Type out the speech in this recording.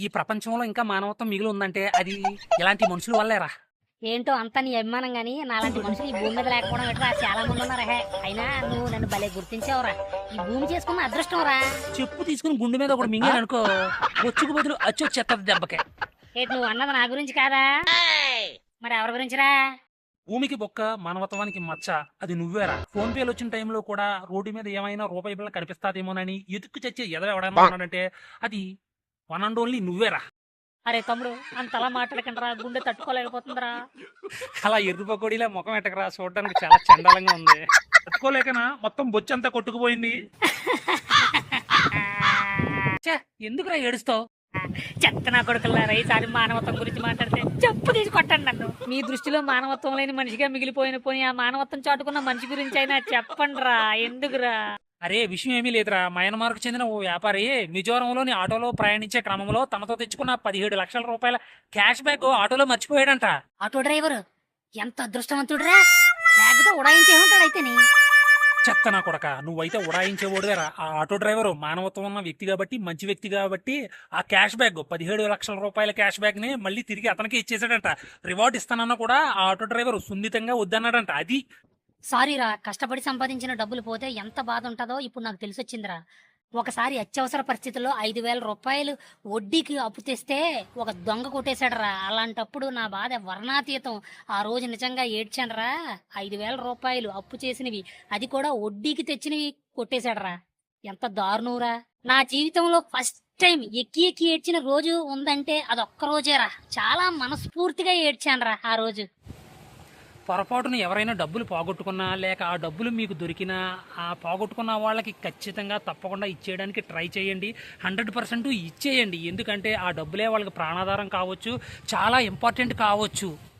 ఈ ప్రపంచంలో ఇంకా మానవత్వం మిగిలి ఉందంటే అది ఇలాంటి మనుషుల వల్లేరా? ఏంటో అంత నీ అభిమానం గాని నాలాంటి మనుషులు ఈ భూమి మీద లేకపోవడం ఎట్రా చాలా మంది ఉన్నారా. హే అయినా నువ్వు నన్ను భలే గుర్తించావురా. ఈ భూమి చేసుకున్న అదృష్టం రా. చెప్పు తీసుకుని గుండె మీద ఒకటి మింగి అనుకో బొచ్చుకు బదులు అచ్చు చెత్తది దెబ్బకే. ఏంటి నువ్వు అన్నది నా గురించి కాదా? మరి ఎవరి గురించిరా భూమికి బొక్క మానవత్వానికి మచ్చ అది నువ్వేరా. ఫోన్ పేలు వచ్చిన టైంలో కూడా రోడ్డు మీద ఏమైనా రూపాయి బిళ్ళ కనిపిస్తాదేమోనని ఎదుక్కు చచ్చే ఎదవ ఎవడన్నా ఉన్నాడంటే అది వన్ అండ్ ఓన్లీ నువ్వేరా? అరే తమ్ముడు అంతలా మాట్లాడకండి రా గుండె తట్టుకోలేకపోతుందిరా. అలా ఎర్రి పకోడీలా ముఖం ఎట్టకరా చూడడానికి చాలా చండాలంగా ఉంది. తట్టుకోలేకనా? మొత్తం బొచ్చంతా కొట్టుకుపోయింది. ఛే, ఎందుకురా ఏడుస్తావు? చెత్త నా కొడుకులారా ఈసారి మానవత్వం గురించి మాట్లాడితే చెప్పు తీసి కొట్టండి నన్ను. మీ దృష్టిలో మానవత్వం లేని మనిషిగా మిగిలిపోయిన పోనీ ఆ మానవత్వం చాటుకున్న మనిషి గురించి అయినా చెప్పండి రా ఎందుకురా? అరే విషయం ఏమీ లేదురా. మయన్మార్కు చెందిన ఓ వ్యాపారి మిజోరంలోని ఆటోలో ప్రయాణించే క్రమంలో తనతో తెచ్చుకున్న పదిహేడు లక్షల రూపాయల క్యాష్ బ్యాగ్ ఆటోలో మర్చిపోయాడంట. ఆటో డ్రైవర్ ఎంత అదృష్టవంతుడురా. బ్యాగ్తో ఉడాయించే ఉంటాడు అయితేని. చెత్త నా కొడక నువ్వైతే ఉడాయించేవాడువేరా ఆ ఆటో డ్రైవర్ మానవత్వం ఉన్న వ్యక్తి కాబట్టి మంచి వ్యక్తి కాబట్టి ఆ క్యాష్ బ్యాగ్ పదిహేడు లక్షల రూపాయల క్యాష్ బ్యాగ్ని మళ్ళీ తిరిగి అతనికి ఇచ్చేసాడంట రివార్డ్ ఇస్తానన్నా కూడా ఆ ఆటో డ్రైవర్ సున్నితంగా వద్దన్నాడంట. అది సారీరా కష్టపడి సంపాదించిన డబ్బులు పోతే ఎంత బాధ ఉంటుందో ఇప్పుడు నాకు తెలిసొచ్చిందిరా. ఒకసారి అత్యవసర పరిస్థితుల్లో ఐదు వేల రూపాయలు వడ్డీకి అప్పు తెస్తే ఒక దొంగ కొట్టేశాడరా. అలాంటప్పుడు నా బాధ వర్ణాతీతం. ఆ రోజు నిజంగా ఏడ్చానురా. ఐదు వేల రూపాయలు అప్పు చేసినవి అది కూడా వడ్డీకి తెచ్చినవి కొట్టేశాడరా. ఎంత దారుణంరా. నా జీవితంలో ఫస్ట్ టైం ఎక్కి ఎక్కి ఏడ్చిన రోజు ఉందంటే అదొక్క రోజేరా. చాలా మనస్ఫూర్తిగా ఏడ్చానురా ఆ రోజు. పొరపాటున ఎవరైనా డబ్బులు పోగొట్టుకున్నా లేక ఆ డబ్బులు మీకు దొరికినా ఆ పోగొట్టుకున్న వాళ్ళకి ఖచ్చితంగా తప్పకుండా ఇచ్చేయడానికి ట్రై చేయండి. హండ్రెడ్ పర్సెంట్ ఇచ్చేయండి. ఎందుకంటే ఆ డబ్బులే వాళ్ళకి ప్రాణాధారం కావచ్చు చాలా ఇంపార్టెంట్ కావచ్చు.